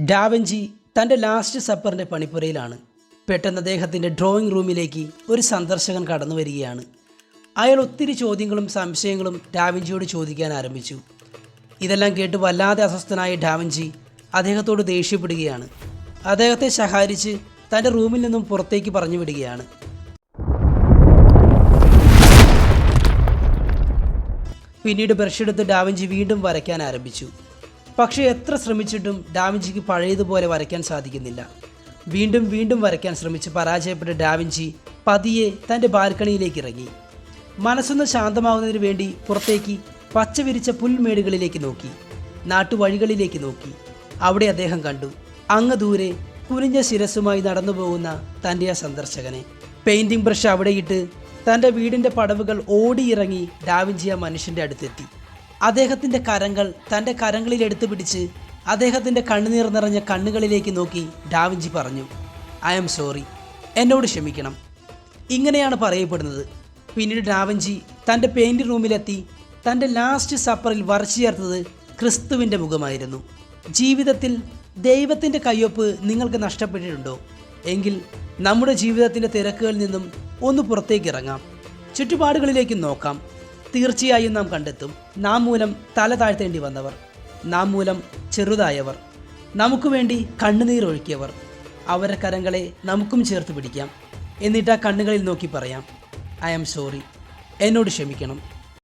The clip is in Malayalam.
ഡാവഞ്ചി തന്റെ ലാസ്റ്റ് സപ്പറിന്റെ പണിപ്പുരയിലാണ്. പെട്ടെന്ന് അദ്ദേഹത്തിന്റെ ഡ്രോയിങ് റൂമിലേക്ക് ഒരു സന്ദർശകൻ കടന്നു വരികയാണ്. അയാൾ ഒത്തിരി ചോദ്യങ്ങളും സംശയങ്ങളും ഡാവിഞ്ചിയോട് ചോദിക്കാൻ ആരംഭിച്ചു. ഇതെല്ലാം കേട്ട് വല്ലാതെ അസ്വസ്ഥനായ ഡാവിഞ്ചി അദ്ദേഹത്തോട് ദേഷ്യപ്പെടുകയാണ്. അദ്ദേഹത്തെ ശകാരിച്ച് തന്റെ റൂമിൽ നിന്നും പുറത്തേക്ക് പറഞ്ഞു വിടുകയാണ്. പിന്നീട് ബ്രഷ് എടുത്ത് ഡാവിഞ്ചി വീണ്ടും വരയ്ക്കാൻ ആരംഭിച്ചു. പക്ഷേ എത്ര ശ്രമിച്ചിട്ടും ഡാവിഞ്ചിക്ക് പഴയതുപോലെ വരയ്ക്കാൻ സാധിക്കുന്നില്ല. വീണ്ടും വീണ്ടും വരയ്ക്കാൻ ശ്രമിച്ച് പരാജയപ്പെട്ട ഡാവിഞ്ചി പതിയെ തന്റെ ബാൽക്കണിയിലേക്ക് ഇറങ്ങി. മനസ്സൊന്ന് ശാന്തമാവുന്നതിന് വേണ്ടി പുറത്തേക്ക് പച്ച വിരിച്ച പുൽമേടുകളിലേക്ക് നോക്കി. നാട്ടുവഴികളിലേക്ക് നോക്കി. അവിടെ അദ്ദേഹം കണ്ടു. അങ്ങ് ദൂരെ കുനിഞ്ഞ ശിരസുമായി നടന്നു പോകുന്ന തന്റെ ആ സന്ദർശകനെ. പെയിന്റിംഗ് ബ്രഷ് അവിടെയിട്ട് തന്റെ വീടിന്റെ പടവുകൾ ഓടിയിറങ്ങി ഡാവിഞ്ചി ആ മനുഷ്യന്റെ അടുത്തെത്തി. അദ്ദേഹത്തിന്റെ കരങ്ങൾ തന്റെ കരങ്ങളിൽ എടുത്തു പിടിച്ച് അദ്ദേഹത്തിന്റെ കണ്ണുനീർ നിറഞ്ഞ കണ്ണുകളിലേക്ക് നോക്കി ഡാവിഞ്ചി പറഞ്ഞു ഐ ആം സോറി എന്നോട് ക്ഷമിക്കണം. ഇങ്ങനെയാണ് പറയപ്പെടുന്നത്. പിന്നീട് ഡാവിഞ്ചി തന്റെ പെയിന്റ് റൂമിലെത്തി തന്റെ ലാസ്റ്റ് സപ്പറിൽ വരച്ചു ചേർത്തത് ക്രിസ്തുവിന്റെ മുഖമായിരുന്നു. ജീവിതത്തിൽ ദൈവത്തിന്റെ കയ്യൊപ്പ് നിങ്ങൾക്ക് നഷ്ടപ്പെട്ടിട്ടുണ്ടോ? എങ്കിൽ നമ്മുടെ ജീവിതത്തിന്റെ തിരക്കുകളിൽ നിന്നും ഒന്ന് പുറത്തേക്ക് ഇറങ്ങാം. ചുറ്റുപാടുകളിലേക്ക് നോക്കാം. തീർച്ചയായും നാം കണ്ടെത്തും. നാം മൂലം തല താഴ്ത്തേണ്ടി വന്നവർ നാം മൂലം ചെറുതായവർ നമുക്ക് വേണ്ടി കണ്ണുനീർ ഒഴുക്കിയവർ അവരുടെ കരങ്ങളെ നമുക്കും ചേർത്ത് പിടിക്കാം. എന്നിട്ട് ആ കണ്ണുകളിൽ നോക്കി പറയാം ഐ ആം സോറി. എന്നോട് ക്ഷമിക്കണം.